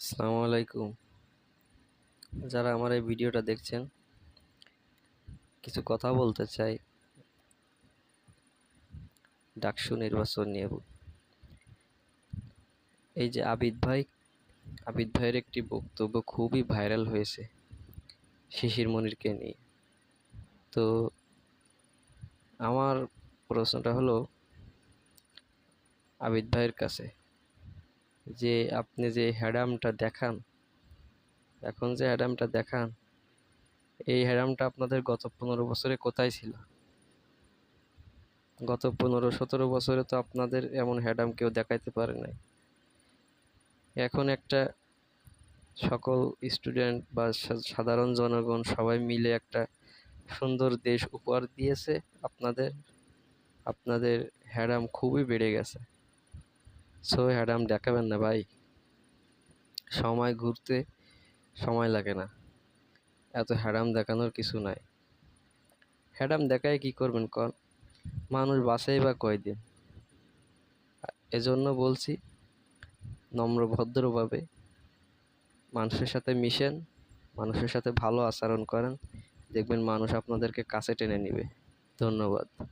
আসসালামু আলাইকুম। যারা আমার এই ভিডিওটা দেখছেন, কিছু কথা বলতে চাই। ডাকসু নির্বাচন নিয়ে। এই যে আবিদ ভাই, আবিদ ভাইয়ের একটি বক্তব্য খুবই ভাইরাল হয়েছে শিশির মনিরকে নিয়ে। তো আমার প্রশ্নটা হলো, আবিদ ভাইয়ের কাছে যে আপনি যে হ্যাডামটা দেখান, এখন যে হ্যাডামটা দেখান, এই হ্যাডামটা আপনাদের গত পনেরো বছরে কোথায় ছিল? গত পনেরো সতেরো বছরে তো আপনাদের এমন হ্যাডাম কেউ দেখাইতে পারে নাই। এখন একটা সকল স্টুডেন্ট বা সাধারণ জনগণ সবাই মিলে একটা সুন্দর দেশ উপহার দিয়েছে। আপনাদের আপনাদের হ্যাডাম খুবই বেড়ে গেছে। সো হ্যাডাম দেখাবেন না ভাই। সময় ঘুরতে সময় লাগে না। এত হ্যাডাম দেখানোর কিছু নাই। হ্যাডাম দেখায় কি করবেন কন? মানুষ বাঁচেই বা কয়দিন? এজন্য বলছি, নম্র ভদ্রভাবে মানুষের সাথে মিশেন, মানুষের সাথে ভালো আচরণ করেন। দেখবেন মানুষ আপনাদেরকে কাছে টেনে নেবে। ধন্যবাদ।